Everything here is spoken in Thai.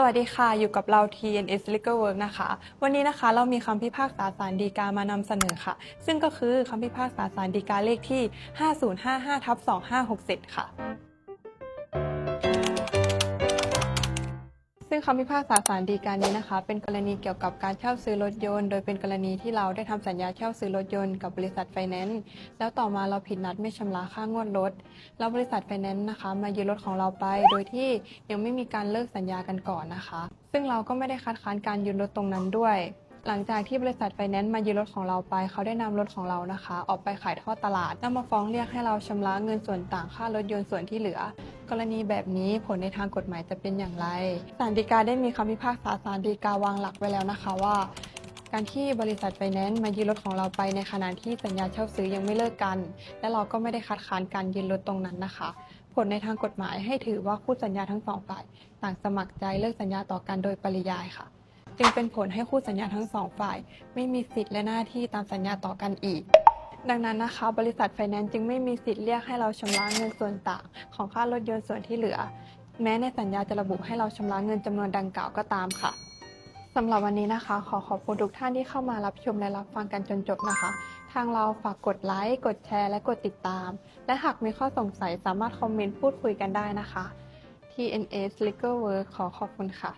สวัสดีค่ะ อยู่กับเรา TNS Legal Work นะคะ วันนี้นะคะเรามีคำพิพากษาศาลฎีกามานำเสนอค่ะ ซึ่งก็คือคำพิพากษาศาลฎีกาเลขที่ 5055ทับ2567 ค่ะ ซึ่งคำพิพากษาศาลฎีกานี้นะคะ เป็นกรณีเกี่ยวกับการเช่าซื้อรถยนต์ โดยเป็นกรณีที่เราได้ทำสัญญาเช่าซื้อรถยนต์กับบริษัทไฟแนนซ์แล้วต่อมาเราผิดนัดไม่ชำระค่างวดรถแล้วบริษัทไฟแนนซ์นะคะ มายึดรถของเราไป โดยที่ยังไม่มีการเลิกสัญญากันก่อนนะคะ ซึ่งเราก็ไม่ได้คัดค้านการยึดรถตรงนั้นด้วย หลังจากที่บริษัทไฟแนนซ์มายึดรถของเราไป เขาได้นำรถของเรานะคะ ออกไปขายทอดตลาดแล้วมาฟ้องเรียกให้เราชำระเงินส่วนต่างค่ารถยนต์ส่วนที่เหลือ กรณีแบบนี้ผลในทางกฎหมายจะเป็นอย่างไรศาลฎีกาได้มีคำพิพากษาศาลฎีกาวางหลักไว้แล้วนะคะว่า การที่บริษัทไฟแนนซ์มายึดรถของเราไปในขณะที่สัญญาเช่าซื้อยังไม่เลิกกัน และเราก็ไม่ได้คัดค้านการยึดรถตรงนั้นนะคะ ผลในทางกฎหมายให้ถือว่าคู่สัญญาทั้งสองฝ่ายต่างสมัครใจเลิกสัญญาต่อกันโดยปริยายค่ะ จึงเป็นผลให้คู่สัญญาทั้งสองฝ่าย ไม่มีสิทธิ์และหน้าที่ตามสัญญาต่อกันอีก ดังนั้นนะคะ บริษัทไฟแนนซ์จึงไม่มีสิทธิ์เรียกให้เราชำระเงินส่วนต่างของค่ารถยนต์ส่วนที่เหลือ แม้ในสัญญาจะระบุให้เราชำระเงินจำนวนดังกล่าวก็ตามค่ะสำหรับวันนี้นะคะ ขอขอบคุณทุกท่านที่เข้ามารับชมและรับฟังกันจนจบนะคะ ทางเราฝากกดไลค์ กดแชร์ และกดติดตาม และหากมีข้อสงสัยสามารถคอมเมนต์พูดคุยกันได้นะคะ TNS Legal Work ขอขอบคุณค่ะ